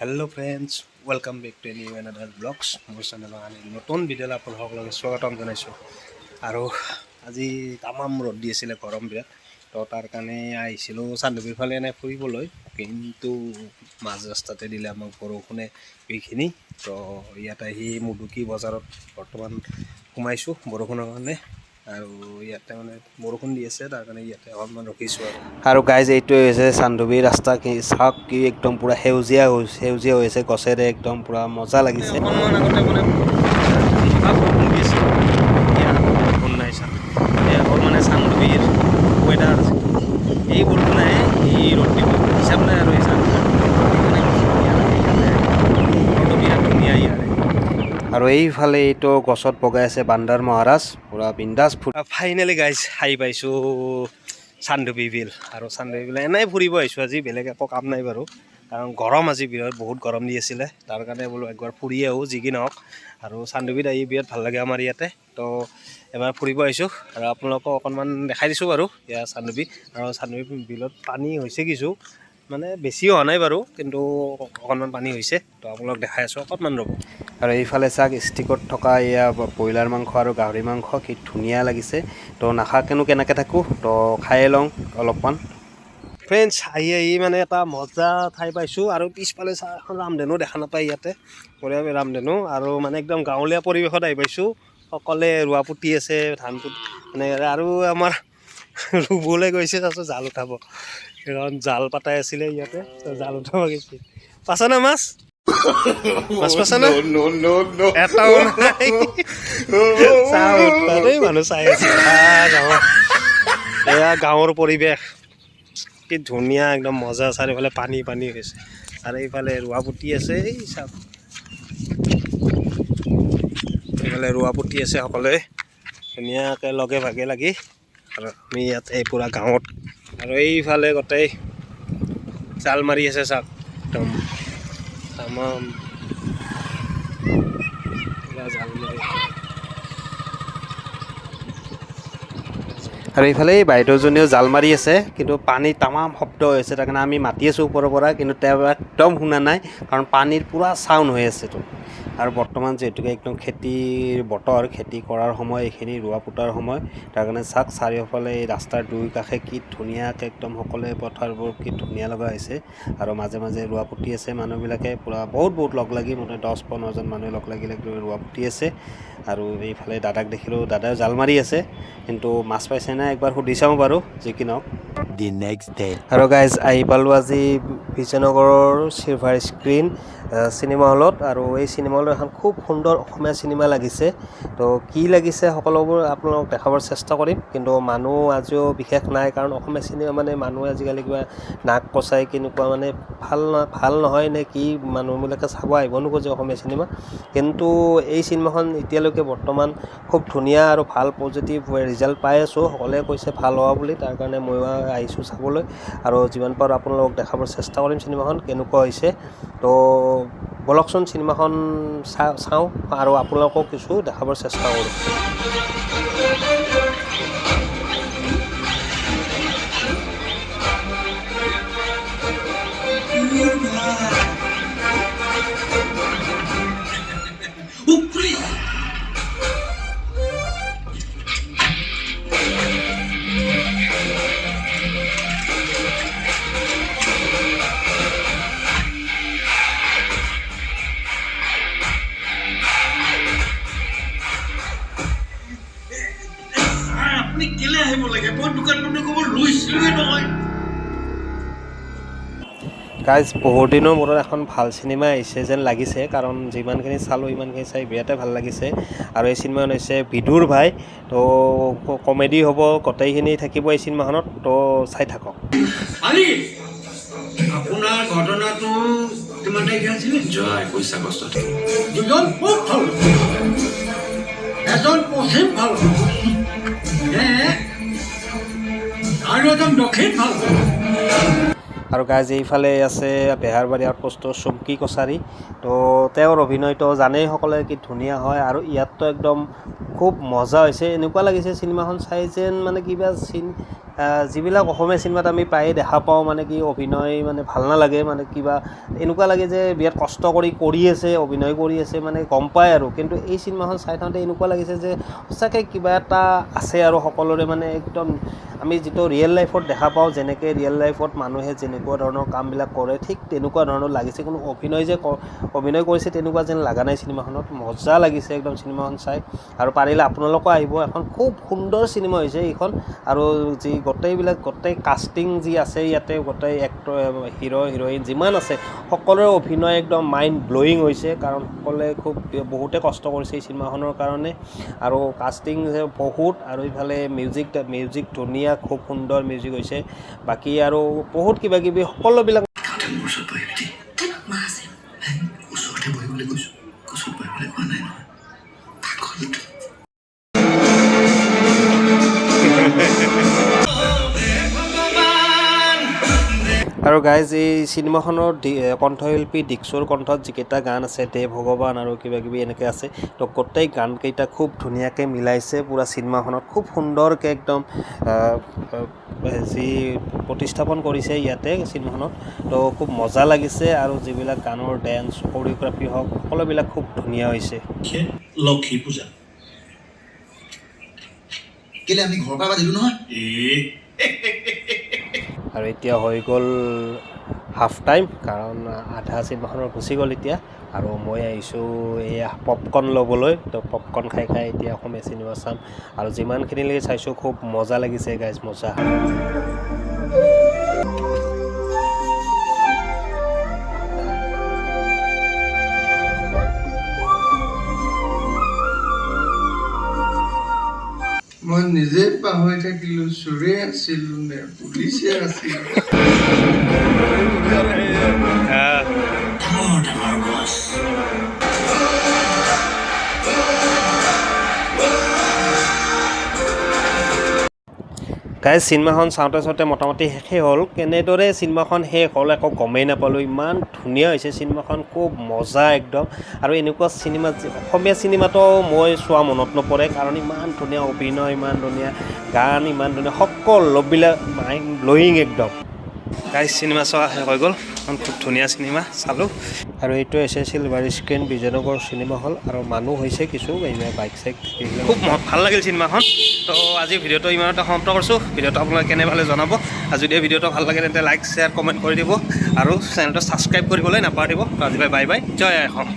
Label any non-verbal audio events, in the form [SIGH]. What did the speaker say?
Hello' friends welcome back to new another vlogs মোৰ চেনেলৰ আমি নতুন ভিডিঅ'লৈ আপোনালোকক স্বাগতম জনাইছোঁ। আৰু আজি তামাম ৰ'দ দি আছিলে, গৰম তো তাৰ কাৰণে আহিছিলোঁ চান্দুবিৰ ফালে এনেই ফুৰিবলৈ। কিন্তু মাজ ৰাস্তাতে দিলে আমাক বৰষুণে এইখিনি। তো ইয়াত আহি মুদুকি বজাৰত বৰ্তমান সোমাইছোঁ বৰষুণৰ কাৰণে। আৰু ইয়াতে মানে বৰষুণ দি আছে তাৰ কাৰণে ইয়াতে অকণমান ৰখিছোঁ আৰু। আৰু গাইজ এইটোৱে হৈছে চান্দুবী ৰাস্তা কি চাওক কি একদম পূৰা সেউজীয়া হৈ- সেউজীয়া হৈ আছে গছেৰে একদম পূৰা মজা লাগিছে। অকণমান আগতে মানে বৰষুণ দি আছিল এতিয়া বৰষুণ নাই চা। এই আকৌ মানে চান্দুবীৰ ৱেডাৰ এই বৰষুণ আহে এই ৰ'দ দিব হিচাপ নাই আৰু এই চান্দুবীৰ সেইকাৰণে বতৰটো বিৰাট ধুনীয়া ইয়াৰে আৰু এইফালে এইটো গছত বগাই আছে বান্দাৰ মহাৰাজ, পূৰা বিন্দাছ ফুট ফাইনেলি গাইজ আহি পাইছোঁ চান্দুবি বিল আৰু চান্দুবি বিল এনেই ফুৰিব আহিছোঁ আজি, বেলেগ একো কাম নাই বাৰু। কাৰণ গৰম আজি, বিৰাট বহুত গৰম দি আছিলে। তাৰ কাৰণে বোলো একবাৰ ফুৰি আহোঁ, যি কি নহওক। আৰু চান্দুবিত আহি বিৰাট ভালো লাগে আমাৰ ইয়াতে। তো, এবাৰ ফুৰিব আহিছোঁ। আৰু আপোনালোকক অকণমান দেখাই দিছোঁ বাৰু, ইয়াৰ চান্দুবি আৰু চান্দুবি বিলত পানী হৈছে কিছু। মানে বেছি হোৱা নাই বাৰু কিন্তু অকণমান পানী হৈছে তো আপোনালোক দেখাই আছোঁ অকণমান ৰ'ব। আৰু এইফালে চাওক ষ্টিকত থকা এয়া ব্ৰইলাৰ মাংস আৰু গাহৰি মাংস কি ধুনীয়া লাগিছে। তো নাখাকেনো কেনেকৈ থাকোঁ তো খায়ে লওঁ অলপমান। ফ্ৰেণ্ডছ আহি আহি মানে এটা মজা ঠাই পাইছোঁ আৰু পিছফালে চাহ এখন ৰামধেনু দেখা নাপায় ইয়াতে বঢ়িয়া ৰামধেনু। আৰু মানে একদম গাঁৱলীয়া পৰিৱেশত আহি পাইছোঁ সকলোৱে ৰোৱা পুতি আছে ধান পুতি মানে আৰু আমাৰ [LAUGHS] ৰুবলৈ গৈছে তাৰপিছত জাল উঠাব। কাৰণ জাল পাতাই আছিলে ইয়াতে জাল উঠাব গৈছে। পাছা না মাছ? মাছ পাছা না? এটাও নাই। চাহ মানুহ চাই আছে। গাঁৱৰ। এয়া গাঁৱৰ পৰিৱেশ। কি ধুনীয়া একদম মজা চাৰিওফালে পানী পানী হৈছে। আৰু এইফালে ৰোৱা পুতি আছে এই চাওক। এইফালে ৰোৱা পুতি আছে সকলোৱে। ধুনীয়াকৈ লগে ভাগে লাগি। আৰু আমি ইয়াত এই পূৰা গাঁৱত আৰু এইফালে গোটেই জাল মাৰি আছে চাওক, একদম। তামাম। জাল আৰু এইফালে এই বাইদেউজনীও জাল মাৰি আছে, কিন্তু পানী তামাম শব্দ হৈ আছে তাৰ কাৰণে আমি মাতি আছোঁ ওপৰৰ পৰা, কিন্তু তেওঁ একদম শুনা নাই, কাৰণ পানীৰ পূৰা চাউণ্ড হৈ আছেতো আৰু বৰ্তমান যিহেতুকে একদম খেতিৰ বতৰ, খেতি কৰাৰ সময়, এইখিনি ৰোৱা পোতাৰ সময়, তাৰ কাৰণে চাওক চাৰিওফালে এই ৰাস্তাৰ দুই কাষে কি ধুনীয়াকৈ একদম সকলোৱে পথাৰবোৰ কি ধুনীয়া লগা হৈছে আৰু মাজে মাজে ৰোৱা পুতি আছে মানুহবিলাকে। পূৰা বহুত বহুত লগ লাগি মোটামুটি দহ পোন্ধৰজন মানুহে লগ লাগি লাগি ৰোৱা পুতি আছে আৰু এইফালে দাদাক দেখিলোঁ দাদাও জাল মাৰি আছে, কিন্তু মাছ পাইছে নাই একবাৰ সুধি চাওঁ বাৰু, যি কি নহওক। The next day. আৰু গাইজ আহি পালোঁ আজি বিজয়নগৰৰ চিলভাৰ স্ক্ৰীণ চিনেমা হলত আৰু এই চিনেমা হলত এখন খুব সুন্দৰ অসমীয়া চিনেমা লাগিছে। তো কি লাগিছে সকলোবোৰ আপোনালোকক দেখাবৰ চেষ্টা কৰিম। কিন্তু মানুহ আজিও বিশেষ নাই। কাৰণ অসমীয়া চিনেমা মানে মানুহে আজিকালি কিবা নাক কচাই কেনেকুৱা মানে ভাল ভাল নহয় নে কি মানুহবিলাকে চাব আহিব নোখোজে অসমীয়া চিনেমা কিন্তু এই চিনেমাখন এতিয়ালৈকে বৰ্তমান খুব ধুনীয়া আৰু ভাল পজিটিভ ৰিজাল্ট পাই আছোঁ। সকলোৱে কৈছে ভাল হোৱা বুলি। তাৰ কাৰণে ময়ো আহিছোঁ চাবলৈ আৰু যিমান পাৰোঁ আপোনালোকক দেখাবৰ চেষ্টা কৰিম চিনেমাখন, কেনেকুৱা হৈছে। তো, বলকচোন চিনেমাখন চা, চাওঁ আৰু আপোনালোকক কিছু দেখাবৰ চেষ্টা কৰোঁ। লাগে মই দোকান বন্ধ কৰিব লৈছিলোৱে নহয়। গাইজ বহুত দিনৰ মূৰত এখন ভালো চিনেমা আহিছে যেন লাগিছে কাৰণ যিমানখিনি চালোঁ ইমানখিনি চাই বিৰাটেই ভালো লাগিছে। আৰু এই চিনেমাখন হৈছে বিদুৰ ভাই তো কমেডি হ'ব গোটেইখিনি থাকিব এই চিনেমাখনত তো চাই থাকক। আপোনাৰ ঘটনাটো কিমান তাৰিখে আছিলে দুজন খুব ভালো। এজন পশ্চিম ভালো। নে আৰু এজন দক্ষিণ ভালো আৰু গাইজ, এইফালে আছে বেহাৰবাৰী আউটপোষ্টৰ চুমকি কছাৰী। তো তেওঁৰ অভিনয়টো জানেই সকলোৱে কি ধুনীয়া হয় আৰু ইয়াততো একদম খুব মজা হৈছে। এনেকুৱা লাগিছে চিনেমাখন চাই যেন মানে কিবা চিন যিবিলাক অসমীয়া চিনেমাত আমি প্ৰায়ে দেখা পাওঁ মানে কি অভিনয় মানে ভালো নালাগে মানে কিবা এনেকুৱা লাগে যে বিৰাট কষ্ট কৰি কৰি আছে, অভিনয় কৰি আছে মানে গম পায় আৰু। কিন্তু এই চিনেমাখন চাই থাকোঁতে এনেকুৱা লাগিছে যে সঁচাকৈ কিবা এটা আছে আৰু সকলোৰে মানে একদম, আমি যিটো ৰিয়েল লাইফত দেখা পাওঁ, যেনেকৈ ৰিয়েল লাইফত মানুহে যেনেকুৱা ধৰণৰ কামবিলাক কৰে। ঠিক তেনেকুৱা ধৰণৰ লাগিছে। কোনো অভিনয় যে অভিনয় কৰিছে তেনেকুৱা যেন লগা নাই চিনেমাখনত। মজা লাগিছে একদম চিনেমাখন চাই। আৰু পাৰিলে আপোনালোকো আহিব। এখন খুব সুন্দৰ চিনেমা হৈছে এইখন। আৰু যি গোটেইবিলাক, গোটেই কাষ্টিং যি আছে ইয়াতে, গোটেই এক্টৰ হিৰ' হিৰ'ইন যিমান আছে, সকলোৰে অভিনয় একদম মাইণ্ড ব্লয়িং হৈছে। কাৰণ সকলোৱে খুব বহুতে কষ্ট কৰিছে এই চিনেমাখনৰ কাৰণে। আৰু কাষ্টিং বহুত। আৰু ইফালে মিউজিক মিউজিক ধুনীয়া, খুব সুন্দৰ মিউজিক হৈছে। বাকী আৰু বহুত কিবা কিবি সকলোবিলাক আৰু গাইজ এই চিনেমাখনৰ কণ্ঠশিল্পী দীক্ষুৰ কণ্ঠত যিকেইটা গান আছে, দেৱ, ভগৱান আৰু কিবা কিবি এনেকৈ আছে, তো গোটেই গানকেইটা খুব ধুনীয়াকৈ মিলাইছে, পূৰা চিনেমাখনত খুব সুন্দৰকৈ একদম যি প্ৰতিস্থাপন কৰিছে ইয়াতে চিনেমাখনত তো খুব মজা লাগিছে আৰু যিবিলাক গানৰ ডেন্স কৰিঅ'গ্ৰাফি হওক, সকলোবিলাক খুব ধুনীয়া হৈছে। লক্ষী পূজা। কেলে আমি ঘৰৰ পৰা দিলোঁ নহয়? আৰু এতিয়া হৈ গ'ল হাফ টাইম কাৰণ আধা চিনেমাখনৰ গুচি গ'ল এতিয়া। আৰু মই আহিছোঁ এয়া পপকৰ্ণ ল'বলৈ তো পপকৰ্ণ খাই খাই এতিয়া অসমীয়া চিনেমা চাম। আৰু যিমানখিনিলৈকে চাইছোঁ খুব মজা লাগিছে গাইজ মজা। মই নিজে পাহৰি থাকিলো চোৰে আছিলো নে পুলিচে আছিলো। গাইজ, চিনেমাখন চাওঁতে চাওঁতে মোটামুটি শেষেই হ'ল। কেনেদৰে চিনেমাখন শেষ হ'ল একো গমেই নাপালোঁ। ইমান ধুনীয়া হৈছে চিনেমাখন, খুব মজা একদম। আৰু এনেকুৱা চিনেমা অসমীয়া চিনেমাটো মই চোৱা মনত নপৰে, কাৰণ ইমান ধুনীয়া, অভিনয় ইমান ধুনীয়া, গান ইমান ধুনীয়া সকলোবিলাক মাইণ্ড ব্লয়িং একদম। গাইজ চিনেমা চোৱা শেষ হৈ গ'ল। এখন খুব ধুনীয়া চিনেমা চালোঁ। আৰু এইটো হৈছে silver screen Bijoynagar cinema hall আৰু মানুহ হৈছে কিছু বাইক চাইক খুব ভালো লাগিল চিনেমাখন তো আজি ভিডিঅ'টো ইমানতে সমাপ্ত কৰিছোঁ। ভিডিঅ'টো আপোনালোকে কেনে পালে জনাব? আৰু যদি ভিডিঅ'টো ভালো লাগে তেন্তে লাইক শ্বেয়াৰ কমেণ্ট কৰি দিব। আৰু চেনেলটো ছাবস্ক্ৰাইব কৰিবলৈ নাপাহৰিব। তো আজিলৈ বাই বাই জয় অসম